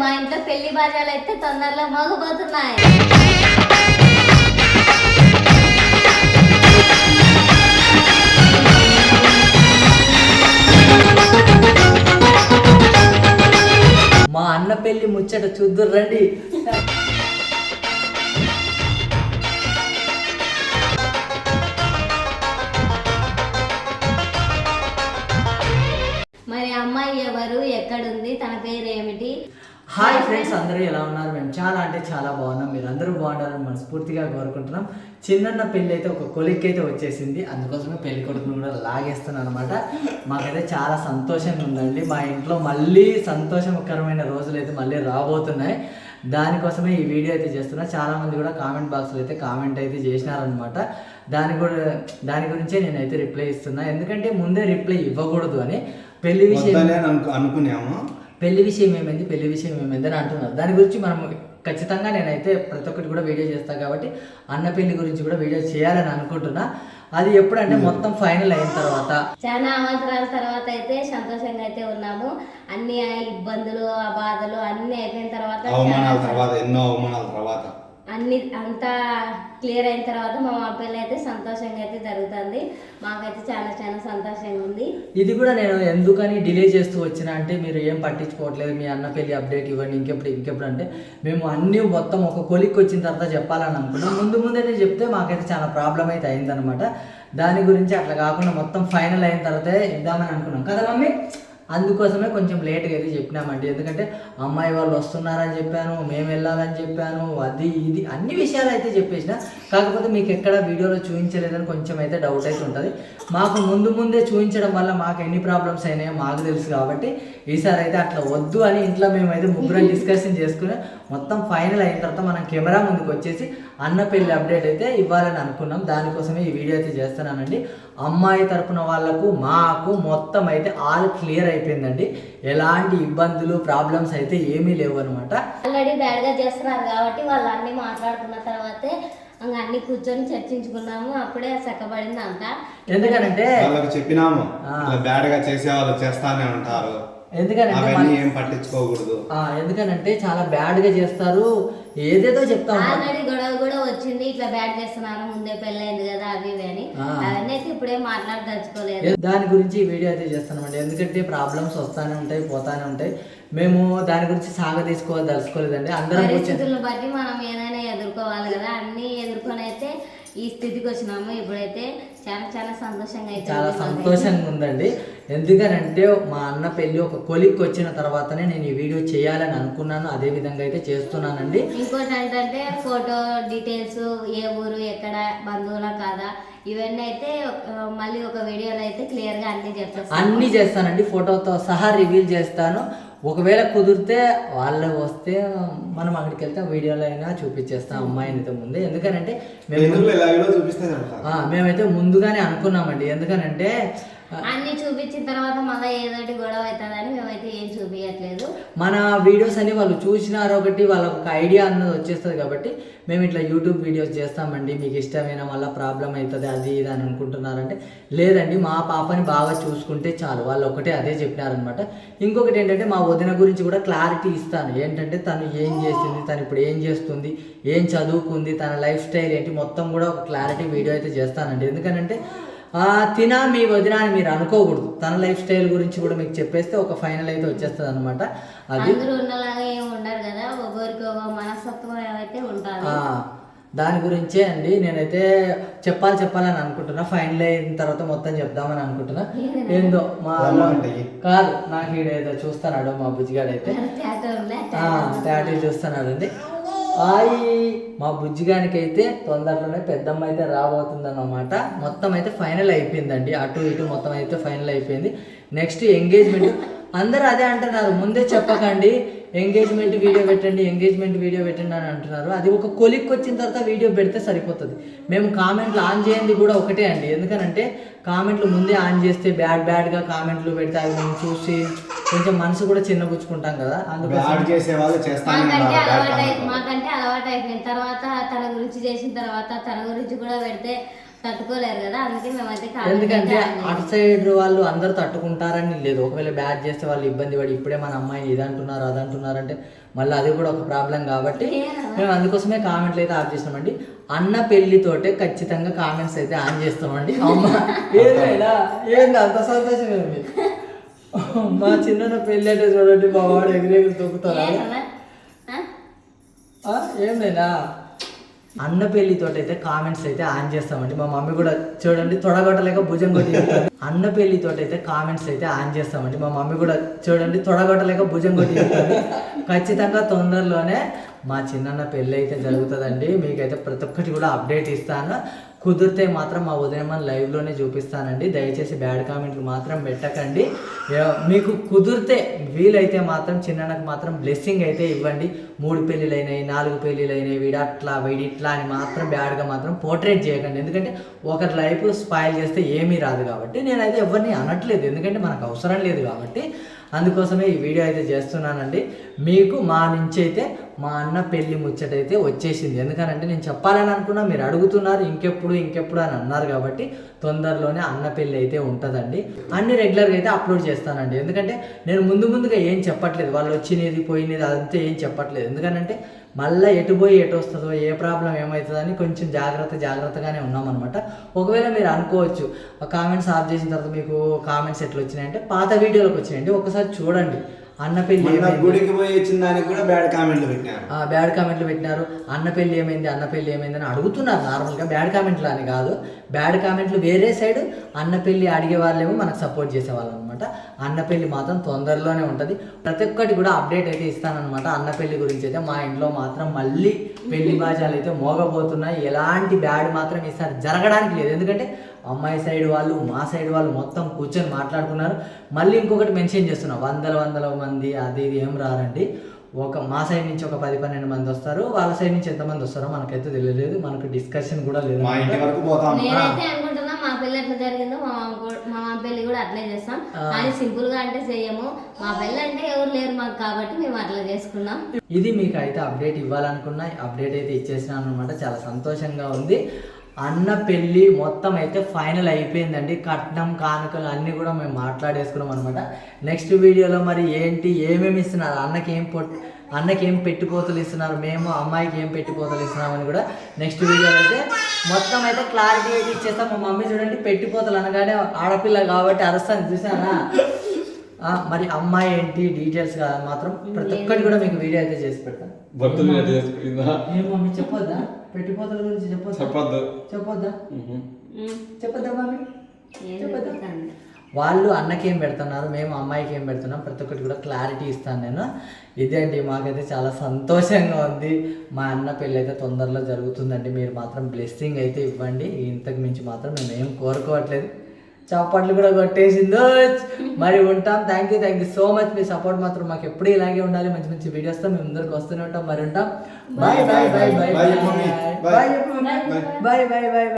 మా ఇంట్లో పెళ్ళి బాజాలు అయితే తొందరలో మోగబోతున్నాయి. మా అన్న పెళ్ళి ముచ్చట చూద్దురు రండి. మరి అమ్మాయి ఎవరు? ఎక్కడుంది? తన పేరు ఏమిటి హాయ్ ఫ్రెండ్స్ అందరూ ఎలా ఉన్నారు? మేము చాలా అంటే చాలా బాగున్నాం. మీరు అందరూ బాగుండాలని మనస్ఫూర్తిగా కోరుకుంటున్నాం. చిన్నన్న పెళ్ళి అయితే ఒక కొలిక్ అయితే వచ్చేసింది. అందుకోసమే పెళ్ళి కొడుకును కూడా లాగేస్తున్నాను అనమాట మాకైతే చాలా సంతోషంగా ఉందండి. మా ఇంట్లో మళ్ళీ సంతోషకరమైన రోజులు అయితే మళ్ళీ రాబోతున్నాయి. దానికోసమే ఈ వీడియో అయితే చేస్తున్నా. చాలా మంది కూడా కామెంట్ బాక్స్లో అయితే కామెంట్ అయితే చేసినారనమాట దాని కూడా దాని గురించే నేనైతే రిప్లై ఇస్తున్నా. ఎందుకంటే ముందే రిప్లై ఇవ్వకూడదు అని పెళ్ళి విషయం అనుకు అనుకున్నాము. పెళ్ళి విషయం ఏమైంది పెళ్ళి విషయం ఏమైంది అని అంటున్నారు. దాని గురించి మనం ఖచ్చితంగా నేనైతే ప్రతి ఒక్కటి కూడా వీడియో చేస్తాను కాబట్టి అన్న పెళ్ళి గురించి కూడా వీడియో చేయాలని అనుకుంటున్నా. అది ఎప్పుడంటే మొత్తం ఫైనల్ అయిన తర్వాత. చాలా అవంతరాల తర్వాత అయితే సంతోషంగా అయితే ఉన్నాము. అన్ని ఆ ఇబ్బందులు ఆ బాధలు అన్ని అయిపోయిన తర్వాత అవమానాల చాలా తర్వాత ఎన్నో అవమానాల తర్వాత. అన్ని అంతా క్లియర్ అయిన తర్వాత మా మా అయితే సంతోషంగా అయితే జరుగుతుంది. మాకైతే చాలా చాలా సంతోషంగా ఉంది. ఇది కూడా నేను ఎందుకని డిలే చేస్తూ వచ్చిన అంటే మీరు ఏం పట్టించుకోవట్లేదు మీ అన్న పెళ్ళి అప్డేట్ ఇవ్వండి ఇంకెప్పుడు ఇంకెప్పుడు అంటే మేము అన్నీ మొత్తం ఒక కొలిక్కి వచ్చిన తర్వాత చెప్పాలని అనుకున్నాం. ముందు ముందే చెప్తే మాకైతే చాలా ప్రాబ్లం అయితే అయిందనమాట దాని గురించి అట్లా కాకుండా మొత్తం ఫైనల్ అయిన తర్వాతే ఇద్దామని అనుకున్నాం. కదా మమ్మీ? అందుకోసమే కొంచెం లేట్గా అయితే చెప్పినామండి. ఎందుకంటే అమ్మాయి వాళ్ళు వస్తున్నారని చెప్పాను మేము వెళ్ళాలని చెప్పాను అది ఇది అన్ని విషయాలు అయితే చెప్పేసిన. కాకపోతే మీకు ఎక్కడ వీడియోలో చూపించలేదని కొంచెం అయితే డౌట్ అయితే ఉంటుంది. మాకు ముందు ముందే చూపించడం వల్ల మాకు ఎన్ని ప్రాబ్లమ్స్ అయినాయో మాకు తెలుసు కాబట్టి ఈసారి అయితే అట్లా వద్దు అని ఇంట్లో మేమైతే ముగ్గురం డిస్కషన్ చేసుకుని మొత్తం ఫైనల్ అయిన తర్వాత మనం కెమెరా ముందుకు వచ్చేసి అన్న పెళ్ళి అప్డేట్ అయితే ఇవ్వాలని అనుకున్నాం. దానికోసమే ఈ వీడియో అయితే చేస్తున్నానండి. అమ్మాయి తరపున వాళ్ళకు మాకు మొత్తం అయితే ఆల్ క్లియర్ అయిపోయిందండి. ఎలాంటి ఇబ్బందులు ప్రాబ్లమ్స్ అయితే ఏమీ లేవు అనమాట ఆల్రెడీ బ్యాడ్గా చేస్తున్నారు కాబట్టి వాళ్ళు అన్ని మాట్లాడుకున్న తర్వాతే అన్ని కూర్చొని చర్చించుకున్నాము. అప్పుడే చక్కబడింది అంతా ఎందుకనంటే వాళ్ళకి చెప్పినాము. బ్యాడ్గా చేసే వాళ్ళు చేస్తానే ఉంటారు. మన- ఏం పట్టించుకోకూడదు. ఆ, ఎందుకనంటే చాలా బ్యాడ్గా చేస్తారు. ఏదేదో చెప్తా ఆల్రెడీ గొడవ కూడా వచ్చింది. ఇట్లా బ్యాడ్ చేస్తున్నారు ముందే పెళ్ళైంది కదా అవి ఇవి అని. అవన్నీ అయితే ఇప్పుడే మాట్లాడదలుచుకోలేదు. దాని గురించి ఈ వీడియో అయితే చేస్తున్నామండి. ఎందుకంటే ప్రాబ్లమ్స్ వస్తానే ఉంటాయి పోతానే ఉంటాయి. మేము దాని గురించి సాగ తీసుకోవాలి దలుచుకోలేదండి అందరం పరిస్థితులను బట్టి మనం ఏదైనా ఎదుర్కోవాలి కదా. అన్ని ఎదుర్కొని అయితే ఈ స్థితికి వచ్చినాము. ఇప్పుడైతే చాలా చాలా సంతోషంగా అయితే చాలా. సంతోషంగా ఉందండి. ఎందుకనంటే మా అన్న పెళ్ళి ఒక కొలిక్ వచ్చిన తర్వాతనే నేను ఈ వీడియో చేయాలని అనుకున్నాను. అదే విధంగా అయితే చేస్తున్నానండి. ఇంకోటి ఏంటంటే ఫోటో డీటెయిల్స్ ఏ ఊరు ఎక్కడ బంధువుల కాదా ఇవన్నీ అయితే మళ్ళీ ఒక వీడియోలో అయితే క్లియర్గా అన్ని చెప్పేస్తాను. అన్నీ చేస్తానండి. ఫోటోతో సహా రివీల్ చేస్తాను. ఒకవేళ కుదిరితే వాళ్ళు వస్తే మనం అక్కడికి వెళ్తే వీడియోలో అయినా చూపించేస్తాం అమ్మాయిని అయితే ముందే. ఎందుకనంటే మేము మేమైతే ముందుగానే అనుకున్నామండి. ఎందుకనంటే అన్ని చూపించిన తర్వాత మళ్ళీ ఏదోటి గొడవ అవుతుందని మేమైతే ఏం చూపించట్లేదు మన వీడియోస్ అన్ని వాళ్ళు చూసినారు ఒకటి వాళ్ళకి ఒక ఐడియా అన్నది వచ్చేస్తుంది కాబట్టి మేము ఇట్లా యూట్యూబ్ వీడియోస్ చేస్తామండి. మీకు ఇష్టమైన మళ్ళీ ప్రాబ్లం అవుతుంది అది ఇది అని అనుకుంటున్నారంటే లేదండి. మా పాపని బాగా చూసుకుంటే చాలు. వాళ్ళు ఒకటే అదే చెప్పినారనమాట ఇంకొకటి ఏంటంటే మా వదిన గురించి కూడా క్లారిటీ ఇస్తాను. ఏంటంటే తను ఏం చేసింది తను ఇప్పుడు ఏం చేస్తుంది ఏం చదువుకుంది తన లైఫ్ స్టైల్ ఏంటి మొత్తం కూడా ఒక క్లారిటీ వీడియో అయితే చేస్తానండి. ఎందుకంటే తినా మీ వదిన అని మీరు అనుకోకూడదు. తన లైఫ్ స్టైల్ గురించి కూడా మీకు చెప్పేస్తే ఒక ఫైనల్ అయితే వచ్చేస్తుంది అనమాట అది ఉండరు కదా మనస్తత్వం అయితే దాని గురించే అండి. నేనైతే చెప్పాలి చెప్పాలని అనుకుంటున్నా. ఫైనల్ అయిన తర్వాత మొత్తం చెప్దామని అనుకుంటున్నా. ఏందో మా. కాదు నాకు ఈడేదో చూస్తున్నాడు మా బుజ్జిగాడైతే. టాటూ చూస్తున్నాడు అండి హాయ్ మా బుజ్జిగానికి అయితే తొందరలోనే పెద్దమ్మ అయితే రాబోతుంది అన్నమాట మొత్తం అయితే ఫైనల్ అయిపోయిందండి. అటు ఇటు మొత్తం అయితే ఫైనల్ అయిపోయింది. Next engagement. అందరూ అదే అంటున్నారు. ముందే చెప్పకండి. ఎంగేజ్మెంట్ వీడియో పెట్టండి ఎంగేజ్మెంట్ వీడియో పెట్టండి అని అంటున్నారు. అది ఒక కొలిక్ వచ్చిన తర్వాత వీడియో పెడితే సరిపోతుంది. మేము కామెంట్లు ఆన్ చేయండి కూడా ఒకటే అండి. ఎందుకనంటే కామెంట్లు ముందే ఆన్ చేస్తే బ్యాడ్ బ్యాడ్గా కామెంట్లు పెడితే అవి మేము చూసి కొంచెం మనసు కూడా చిన్నపుచ్చుకుంటాం కదా అందుకోసం బ్యాడ్ చేసే వాళ్ళు చేస్తానే మాకంటే అలవాటు bad అయి- comment. మాకంటే అలవాటు అయిపోయిన తర్వాత తన గురించి చేసిన తర్వాత తన గురించి కూడా పెడితే తట్టుకోలేరు కదా అందుకే మేమైతే ఎందుకంటే అయితే అటు సైడ్ వాళ్ళు అందరూ తట్టుకుంటారని లేదు. ఒకవేళ బ్యాడ్ చేస్తే వాళ్ళు ఇబ్బంది పడి ఇప్పుడే మన అమ్మాయిని ఇది అంటున్నారు అది అంటున్నారు అంటే మళ్ళీ అది కూడా ఒక ప్రాబ్లం కాబట్టి మేము అందుకోసమే కామెంట్లు అయితే ఆఫ్ చేసినామండి అన్న పెళ్ళితోటే ఖచ్చితంగా కామెంట్స్ అయితే ఆన్ చేస్తామండి. అమ్మ ఏదైనా ఏంది అంత సంతోషం ఏంది మా చిన్న పెళ్ళి అంటే చూడండి మా వాడు ఎగిరెగిరి తొక్కుతారా ఏం లేదా? అన్న పెళ్ళితోటి అయితే కామెంట్స్ అయితే ఆన్ చేస్తామండి. మా మమ్మీ కూడా చూడండి తొడగొట్టలేక భుజం కొట్టి. అన్న పెళ్ళితోటి అయితే కామెంట్స్ అయితే ఆన్ చేస్తామండి. మా మమ్మీ కూడా చూడండి తొడగొట్టలేక భుజం కొట్టి. ఖచ్చితంగా తొందరలోనే మా చిన్నన్న పెళ్ళి అయితే జరుగుతుందండి. మీకైతే ప్రతి ఒక్కటి కూడా అప్డేట్ ఇస్తాను. కుదిరితే మాత్రం మా ఉదయం లైవ్లోనే చూపిస్తానండి. దయచేసి బ్యాడ్ కామెంట్లు మాత్రం పెట్టకండి. మీకు కుదిరితే వీలైతే మాత్రం చిన్ననకు మాత్రం బ్లెస్సింగ్ అయితే ఇవ్వండి. మూడు పెళ్ళిలైనవి నాలుగు పెళ్ళిలైనవి వీడట్లా వీడిట్లా అని మాత్రం బ్యాడ్గా మాత్రం పోర్ట్రేట్ చేయకండి. ఎందుకంటే ఒకరి లైఫ్ స్పాయిల్ చేస్తే ఏమీ రాదు కాబట్టి నేనైతే ఎవరిని అనట్లేదు. ఎందుకంటే మనకు అవసరం లేదు కాబట్టి అందుకోసమే ఈ వీడియో అయితే చేస్తున్నానండి. మీకు మా నుంచి అయితే మా అన్న పెళ్ళి ముచ్చటైతే వచ్చేసింది. ఎందుకనంటే నేను చెప్పాలని అనుకున్నా మీరు అడుగుతున్నారు ఇంకెప్పుడు ఇంకెప్పుడు అని అన్నారు కాబట్టి తొందరలోనే అన్న పెళ్ళి అయితే ఉంటుందండి. అన్ని రెగ్యులర్గా అయితే అప్లోడ్ చేస్తానండి. ఎందుకంటే నేను ముందు ముందుగా ఏం చెప్పట్లేదు. వాళ్ళు వచ్చినది పోయినది అదంతా ఏం చెప్పట్లేదు. ఎందుకనంటే మళ్ళీ ఎటు పోయి ఎటు వస్తుందో ఏ ప్రాబ్లం ఏమవుతుందని కొంచెం జాగ్రత్త జాగ్రత్తగానే ఉన్నామన్నమాట. ఒకవేళ మీరు అనుకోవచ్చు కామెంట్స్ ఆఫ్ చేసిన తర్వాత మీకు కామెంట్స్ ఎట్లా వచ్చినాయంటే పాత వీడియోలోకి వచ్చినాయండి. ఒకసారి చూడండి. అన్న పెళ్ళి? గుడికి పోయి వచ్చిన దానికి కూడా బ్యాడ్ కామెంట్లు పెట్టినారు. ఆ, బ్యాడ్ కామెంట్లు పెట్టినారు. అన్న పెళ్ళి ఏమైంది? అన్న పెళ్ళి ఏమైంది అని అడుగుతున్నారు నార్మల్గా. బ్యాడ్ కామెంట్లు అని కాదు. బ్యాడ్ కామెంట్లు వేరే సైడ్ అన్న పెళ్ళి అడిగే వాళ్ళేమో మనకు సపోర్ట్ చేసేవాళ్ళు అనమాట అన్న పెళ్ళి మాత్రం తొందరలోనే ఉంటుంది. ప్రతి ఒక్కటి కూడా అప్డేట్ అయితే ఇస్తానన్నమాట. అన్న పెళ్ళి గురించి అయితే మా ఇంట్లో మాత్రం మళ్ళీ పెళ్ళి బాజాలు అయితే మోగబోతున్నాయి. ఎలాంటి బ్యాడ్ మాత్రం ఈసారి జరగడానికి లేదు. ఎందుకంటే అమ్మాయి సైడ్ వాళ్ళు మా సైడ్ వాళ్ళు మొత్తం కూర్చొని మాట్లాడుకున్నారు. మళ్ళీ ఇంకొకటి మెన్షన్ చేస్తున్నా వందల వందల మంది అది ఇది ఏం రారండి. ఒక మా సైడ్ నుంచి ఒక పది పన్నెండు మంది వస్తారు వాళ్ళ సైడ్ నుంచి ఎంతమంది వస్తారో మనకైతే తెలియలేదు మనకు డిస్కషన్ కూడా లేదు మా ఇంటి వరకు పోతాం నేనైతే అనుకుంటున్నా మా పెళ్ళి ఎట్లా జరిగిందో మా మా పెళ్ళి కూడా అట్లే చేస్తాం. ఆ. కానీ సింపుల్గా అంటే చేయము. మా పెళ్ళి అంటే ఎవరు లేరు మాకు కాబట్టి మేము అట్లా చేసుకున్నాం. ఇది మీకు అయితే అప్డేట్ ఇవ్వాలనుకున్నా అప్డేట్ అయితే ఇచ్చేసినాను అనమాట చాలా సంతోషంగా ఉంది. అన్న పెళ్ళి మొత్తం అయితే ఫైనల్ అయిపోయిందండి. కట్నం కానుకలు అన్నీ కూడా మేము మాట్లాడేసుకున్నాం అనమాట నెక్స్ట్ వీడియోలో మరి ఏంటి ఏమేమి ఇస్తున్నారు అన్నకి ఏం పొట్ అన్నకి ఏం పెట్టిపోతలు ఇస్తున్నారు మేము అమ్మాయికి ఏం పెట్టిపోతలు ఇస్తున్నామని కూడా నెక్స్ట్ వీడియోలో అయితే మొత్తం అయితే క్లారిటీ అయితే ఇచ్చేస్తాం. మా మమ్మీ చూడండి పెట్టిపోతలు అనగానే ఆడపిల్ల కాబట్టి అరుస్తాను చూసానా మరి అమ్మాయి ఏంటి డీటెయిల్స్ మాత్రం ప్రతి ఒక్కటి కూడా మీకు వీడియో అయితే చేసి పెడతాను. మమ్మీ చెప్పొద్దా? పెట్టిపోతల గురించి చెప్పొద్దా? చెప్పొద్దు. చెప్పొద్దా. చెప్పొద్దా మమ్మీ చెప్పొద్దా? వాళ్ళు అన్నకి ఏం పెడుతున్నారు మేము అమ్మాయికి ఏం పెడుతున్నాం ప్రతి ఒక్కటి కూడా క్లారిటీ ఇస్తాను నేను. ఇదే అండి మాకైతే చాలా సంతోషంగా ఉంది. మా అన్న పెళ్ళి అయితే తొందరలో జరుగుతుందండి. మీరు మాత్రం బ్లెస్సింగ్ అయితే ఇవ్వండి. ఇంతకు మించి మాత్రం మేము ఏం కోరుకోవట్లేదు. చప్పట్లు కూడా కొట్టేసిందో. మరి ఉంటాం. Thank you thank you so much me support మాత్రం మాకు ఎప్పుడు ఇలాగే ఉండాలి. మంచి మంచి వీడియోస్తో మేము ముందరికి వస్తూనే ఉంటాం. మరి ఉంటాం. Bye bye bye bye. Bye. Bye bye bye bye